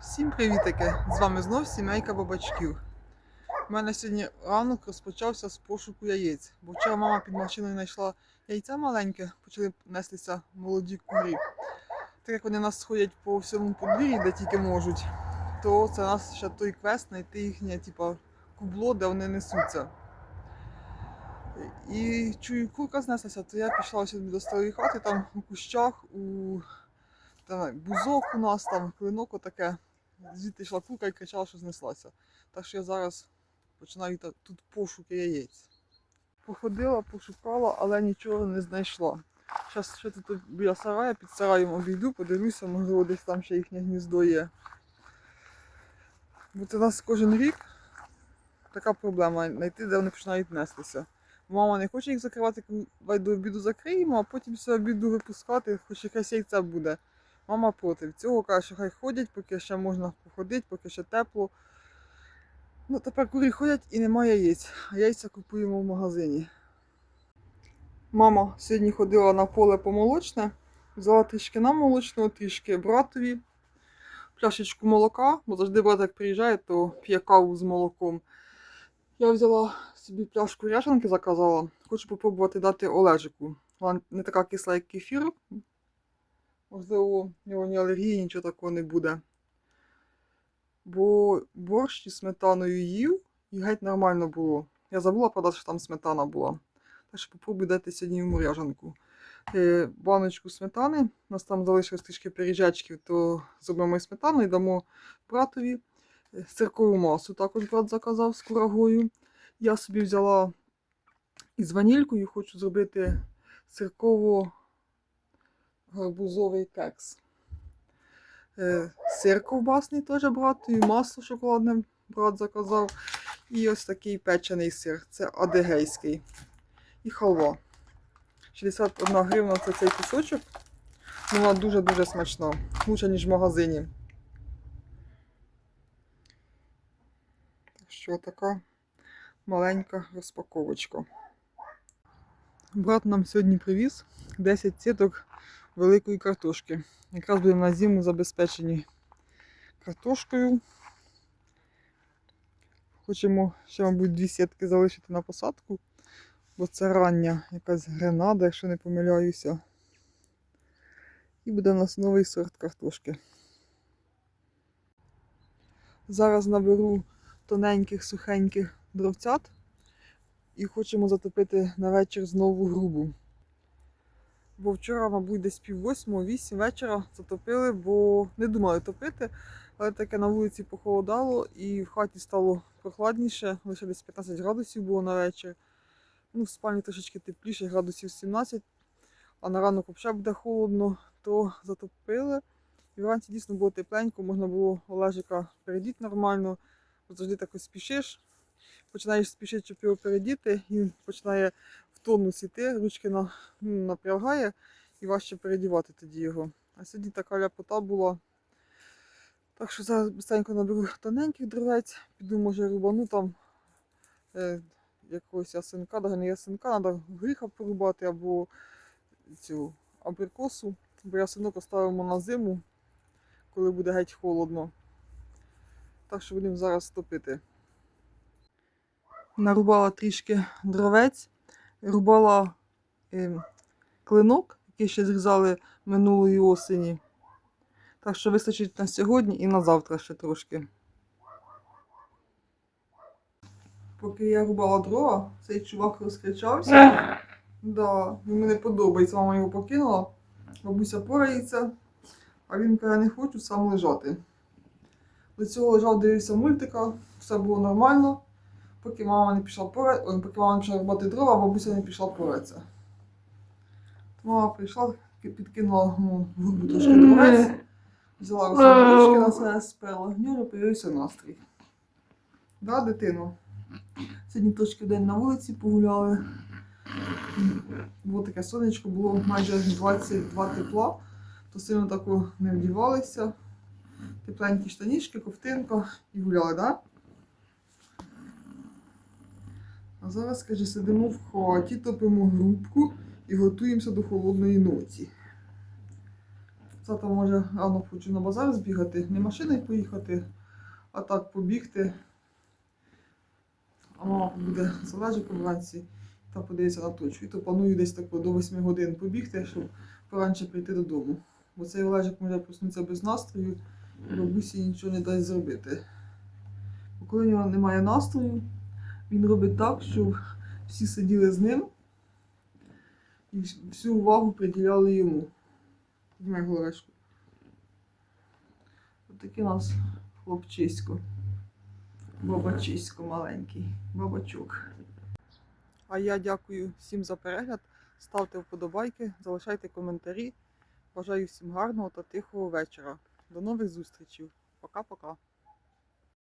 Всім привітики! З вами знов сімейка бабачків. У мене сьогодні ранок розпочався з пошуку яєць, бо вчора мама під машиною знайшла яйця маленьке, почали нестися молоді курі. Так як вони нас сходять по всьому подвір'ї, де тільки можуть, то це нас ще той квест знайти їхнє типа, кубло, де вони несуться. І чую, курка знеслася, то я пішла сюди до старої хати, там у кущах, у там, бузок у нас, там клинок отаке. Звідти йшла курка і кричала, що знеслася. Так що я зараз починаю тут пошуки яєць. Походила, пошукала, але нічого не знайшла. Зараз ще тут біля сарая, під сараєм обійду, подивлюся, можливо, десь там ще їхнє гніздо є. Бо це у нас кожен рік така проблема знайти, де вони починають нестися. Мама не хоче їх закривати, давай обіду закриємо, а потім після обіду випускати, хоч якесь яйце буде. Мама проти цього каже, що хай ходять, поки ще можна походити, поки ще тепло. Ну, тепер курі ходять і немає яєць. А яйця купуємо в магазині. Мама сьогодні ходила на поле помолочне, взяла трішки нам молочного, трішки братові, пляшечку молока, бо завжди брат як приїжджає, то п'є каву з молоком. Я взяла собі пляшку ряжанки, заказала. Хочу попробувати дати Олежику. Вона не така кисла, як кефір, В нього ні алергії, нічого такого не буде. Бо борщ із сметаною їв і геть нормально було. Я забула подати, що там сметана була. Так що попробую дати сьогодні йому ряжанку. Е, баночку сметани. У нас там залишилось трішки пиріжачків, то зробимо сметану і дамо братові. Е, Сиркову масу також брат заказав з курагою. Я собі взяла із ванількою, хочу зробити сирково гарбузовий кекс. Е, Сир ковбасний теж брат, і масло шоколадне брат заказав. І ось такий печений сир. Це адегейський. І халва. 61 гривна це цей кусочок. Ну, Вона дуже-дуже смачна. Лучше, ніж в магазині. Що така маленька розпаковочка. Брат нам сьогодні привіз 10 сіток великої картошки. Якраз будемо на зиму забезпечені картошкою. Хочемо ще, мабуть, дві сітки залишити на посадку, бо це рання якась гренада, якщо не помиляюся. І буде у нас новий сорт картошки. Зараз наберу тоненьких сухеньких дровцят і хочемо затопити на вечір знову грубу. Бо вчора, мабуть, десь пів восьмого, вісім вечора затопили, бо не думали топити. Але таке на вулиці похолодало і в хаті стало прохладніше, лише десь 15 градусів було на вечір. Ну, в спальні трошечки тепліше, градусів 17, а на ранок взагалі буде холодно, то затопили. І вранці дійсно було тепленько, можна було Олежика передіти нормально, бо завжди так ось спішиш. Починаєш спішити, щоб його передіти, і починає тонус іти, ручки на, ну, напрягає і важче передівати тоді його. А сьогодні така ляпота була. Так що зараз быстренько наберу тоненьких дровець, піду, може, рубану там е, якогось ясенка, навіть не ясенка, треба гріха порубати або цю абрикосу, бо ясенок поставимо на зиму, коли буде геть холодно. Так що будемо зараз топити. Нарубала трішки дровець, рубала е, клинок, який ще зрізали минулої осені. Так що вистачить на сьогодні і на завтра ще трошки. Поки я рубала дрова, цей чувак розкричався. Да, йому не подобається, мама його покинула. Бабуся порається, а він каже, не хочу сам лежати. До цього лежав, дивився мультика, все було нормально. Поки мама не пішла пора... Поки мама не пішла рубати дрова, бабуся не пішла поратися. Мама прийшла, підкинула йому в грубу трошки дровець, взяла ручки на себе сперла, нього появився настрій. Да, дитино? Сьогодні трошки день на вулиці погуляли. Було таке сонечко, було майже 22 тепла, то сильно тако не вдівалися. Тепленькі штанішки, ковтинка і гуляли, так? Да? Зараз, каже, сидимо в хаті, топимо грубку і готуємося до холодної ночі. Завтра може рано хочу на базар збігати, не машиною поїхати, а так побігти. А мама буде з Олежиком вранці та подивиться на точку. І то планую десь так до 8 годин побігти, щоб поранше прийти додому. Бо цей Олежик може проснутися без настрою, і бабусі нічого не дасть зробити. Бо коли в нього немає настрою, він робить так, щоб всі сиділи з ним і всю увагу приділяли йому. Візьми голешку. Ось такий у нас хлопчисько. Бабачисько маленький. Бабачок. А я дякую всім за перегляд. Ставте вподобайки, залишайте коментарі. Бажаю всім гарного та тихого вечора. До нових зустрічей. Пока-пока.